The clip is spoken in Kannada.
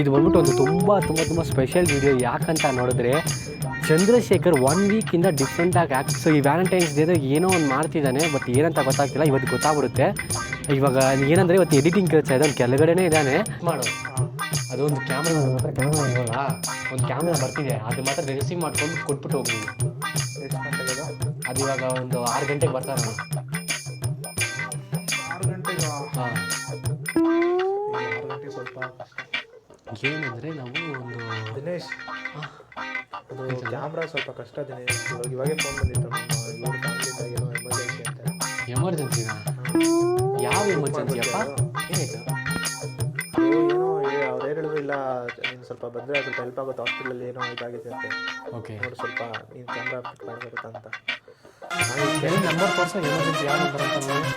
ಇದು ಬಂದ್ಬಿಟ್ಟು ಒಂದು ತುಂಬ ತುಂಬ ತುಂಬ ಸ್ಪೆಷಲ್ ವಿಡಿಯೋ ಯಾಕಂತ ನೋಡಿದ್ರೆ ಚಂದ್ರಶೇಖರ್ ಒನ್ ವೀಕಿಂದ ಡಿಫ್ರೆಂಟಾಗಿ ಆ್ಯಕ್ಟ್ ಸೊ ಈ ವ್ಯಾಲೆಂಟೈನ್ಸ್ ಡೇದಾಗ ಏನೋ ಒಂದು ಮಾಡ್ತಿದ್ದಾನೆ ಬಟ್ ಏನಂತ ಗೊತ್ತಾಗ್ತಿಲ್ಲ. ಇವತ್ತು ಗೊತ್ತಾಗ್ಬಿಡುತ್ತೆ. ಇವಾಗ ಏನಂದರೆ ಇವತ್ತು ಎಡಿಟಿಂಗ್ ಕೆಲಸ ಇದೆ ಅವ್ನು ಕೆಳಗಡೆನೇ ಇದ್ದಾನೆ. ಮಾಡು. ಅದೊಂದು ಕ್ಯಾಮ್ರಾ ಮಾತ್ರ ಕ್ಯಾಮ್ರಾ ಒಂದು ಕ್ಯಾಮ್ರಾ ಬರ್ತಿದೆ. ಅದು ಮಾತ್ರ ರಿಸೀವ್ ಮಾಡ್ಕೊಂಡು ಕೊಟ್ಬಿಟ್ಟು ಹೋಗ್ಬೋದು? ಅದು ಇವಾಗ ಒಂದು ಆರು ಗಂಟೆಗೆ ಬರ್ತಾರೆ ನಾನು ಏನಂದರೆ ನಾವು ಒಂದು ದಿನೇಶ್ ಅದು ಕ್ಯಾಮ್ರಾ ಸ್ವಲ್ಪ ಕಷ್ಟ ದಿನೇಶ್. ಇವಾಗ ಇವಾಗೆ ಫೋನ್ ಬಂದಿತ್ತು. ನಮ್ಮ ಇವ್ರ ಫ್ಯಾಮಿಲಿಂದ ಏನೋ ಎಮರ್ಜೆನ್ಸಿ ಅಂತ. ಎಮರ್ಜೆನ್ಸಿನಾ ಯಾವ ಎಮರ್ಜೆನ್ಸಿ ಅಪ್ಪ? ಏನಾಯ್ತು? ಅಯ್ಯೋ, ಏನೋ ಅವ್ರು ಹೇಳಿದ್ರು ಇಲ್ಲ ನೀನು ಸ್ವಲ್ಪ ಬಂದರೆ ಸ್ವಲ್ಪ ಹೆಲ್ಪ್ ಆಗುತ್ತೆ. ಹಾಸ್ಪಿಟಲಲ್ಲಿ ಏನೋ ಇದಾಗಿದೆ ಅಂತೆ. ಓಕೆ ನೋಡು ಸ್ವಲ್ಪ ನೀನು ಕ್ಯಾಮ್ರಾ ಫಿಟ್ ಮಾಡಬೇಕಂತ. ನಂಬರ್ ಪರ್ಸನ್ ಎಮರ್ಜೆನ್ಸಿ ಯಾವ ನಂಬರ್ ಅಂತ ನೋಡಿ